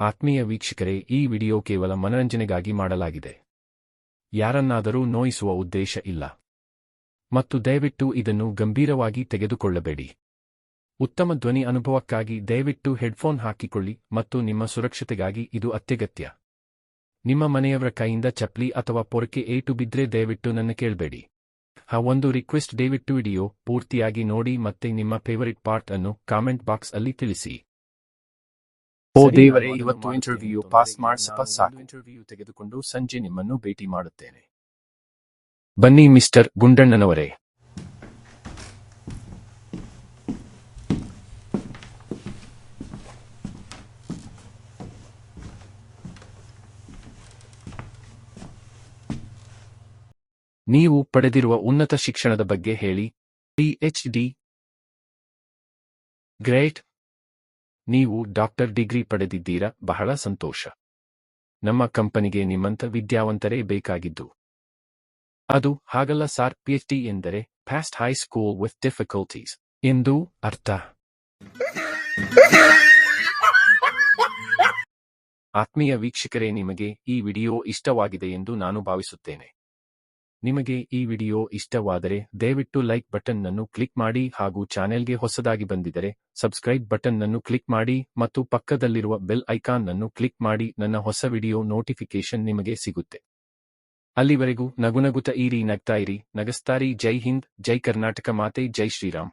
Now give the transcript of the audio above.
ಆತ್ಮೀಯ ವೀಕ್ಷಕರೇ, ಈ ವಿಡಿಯೋ ಕೇವಲ ಮನರಂಜನೆಗಾಗಿ ಮಾಡಲಾಗಿದೆ. ಯಾರನ್ನಾದರೂ ನೋಯಿಸುವ ಉದ್ದೇಶ ಇಲ್ಲ. ಮತ್ತು ದಯವಿಟ್ಟು ಇದನ್ನು ಗಂಭೀರವಾಗಿ ತೆಗೆದುಕೊಳ್ಳಬೇಡಿ. ಉತ್ತಮ ಧ್ವನಿ ಅನುಭವಕ್ಕಾಗಿ ದಯವಿಟ್ಟು ಹೆಡ್ಫೋನ್ ಹಾಕಿಕೊಳ್ಳಿ ಮತ್ತು ನಿಮ್ಮ ಸುರಕ್ಷತೆಗಾಗಿ ಇದು ಅತ್ಯಗತ್ಯ. ನಿಮ್ಮ ಮನೆಯವರ ಕೈಯಿಂದ ಚಪ್ಲಿ ಅಥವಾ ಪೊರಕೆ ಏಟು ಬಿದ್ರೆ ದಯವಿಟ್ಟು ನನ್ನ ಕೇಳಬೇಡಿ. ಆ ಒಂದು ರಿಕ್ವೆಸ್ಟ್ ದಯವಿಟ್ಟು ವಿಡಿಯೋ ಪೂರ್ತಿಯಾಗಿ ನೋಡಿ ಮತ್ತೆ ನಿಮ್ಮ ಫೇವರಿಟ್ ಪಾರ್ಟ್ ಅನ್ನು ಕಾಮೆಂಟ್ ಬಾಕ್ಸ್ ಅಲ್ಲಿ ತಿಳಿಸಿ. ಓ ದೇವರೇ ಇವತ್ತು. ಇಂಟರ್ವ್ಯೂ ಪಾಸ್ ಮಾಡಿಸಪ್ಪ ಸಾಕು ಇಂಟರ್ವ್ಯೂ ತೆಗೆದುಕೊಂಡು ಸಂಜೆ ನಿಮ್ಮನ್ನು ಭೇಟಿ ಮಾಡುತ್ತೇನೆ. ಬನ್ನಿ ಮಿಸ್ಟರ್ ಗುಂಡಣ್ಣನವರೇ. ನೀವು ಪಡೆದಿರುವ ಉನ್ನತ ಶಿಕ್ಷಣದ ಬಗ್ಗೆ ಹೇಳಿ. ಡಿ ಗ್ರೇಟ್ ನೀವು ಡಾಕ್ಟರ್ ಡಿಗ್ರಿ ಪಡೆದಿದ್ದೀರಾ? ಬಹಳ ಸಂತೋಷ. ನಮ್ಮ ಕಂಪನಿಗೆ ನಿಮ್ಮಂಥ ವಿದ್ಯಾವಂತರೇ ಬೇಕಾಗಿದ್ದು. ಅದು ಹಾಗಲ್ಲ ಸಾರ್, ಪಿಎಚ್ಡಿ ಎಂದರೆ passed high school with difficulties ಎಂದು ಅರ್ಥ. ಆತ್ಮೀಯ ವೀಕ್ಷಕರೇ, ನಿಮಗೆ ಈ ವಿಡಿಯೋ ಇಷ್ಟವಾಗಿದೆ ಎಂದು ನಾನು ಭಾವಿಸುತ್ತೇನೆ. ನಿಮಗೆ ಈ ವಿಡಿಯೋ ಇಷ್ಟವಾದರೆ ದಯವಿಟ್ಟು ಲೈಕ್ ಬಟನ್ ಅನ್ನು ಕ್ಲಿಕ್ ಮಾಡಿ ಹಾಗೂ ಚಾನೆಲ್ಗೆ ಹೊಸದಾಗಿ ಬಂದಿದ್ದರೆ ಸಬ್ಸ್ಕ್ರೈಬ್ ಬಟನ್ ಅನ್ನು ಕ್ಲಿಕ್ ಮಾಡಿ ಮತ್ತು ಪಕ್ಕದಲ್ಲಿರುವ ಬೆಲ್ ಐಕಾನ್ ಅನ್ನು ಕ್ಲಿಕ್ ಮಾಡಿ ನನ್ನ ಹೊಸ ವಿಡಿಯೋ ನೋಟಿಫಿಕೇಶನ್ ನಿಮಗೆ ಸಿಗುತ್ತೆ. ಅಲ್ಲಿವರೆಗೂ ನಗುನಗುತ ಈರಿ ನಗ್ತಾಯಿರಿ ನಗಸ್ತಾರಿ. ಜೈ ಹಿಂದ್, ಜೈ ಕರ್ನಾಟಕ ಮಾತೆ, ಜೈ ಶ್ರೀರಾಮ್.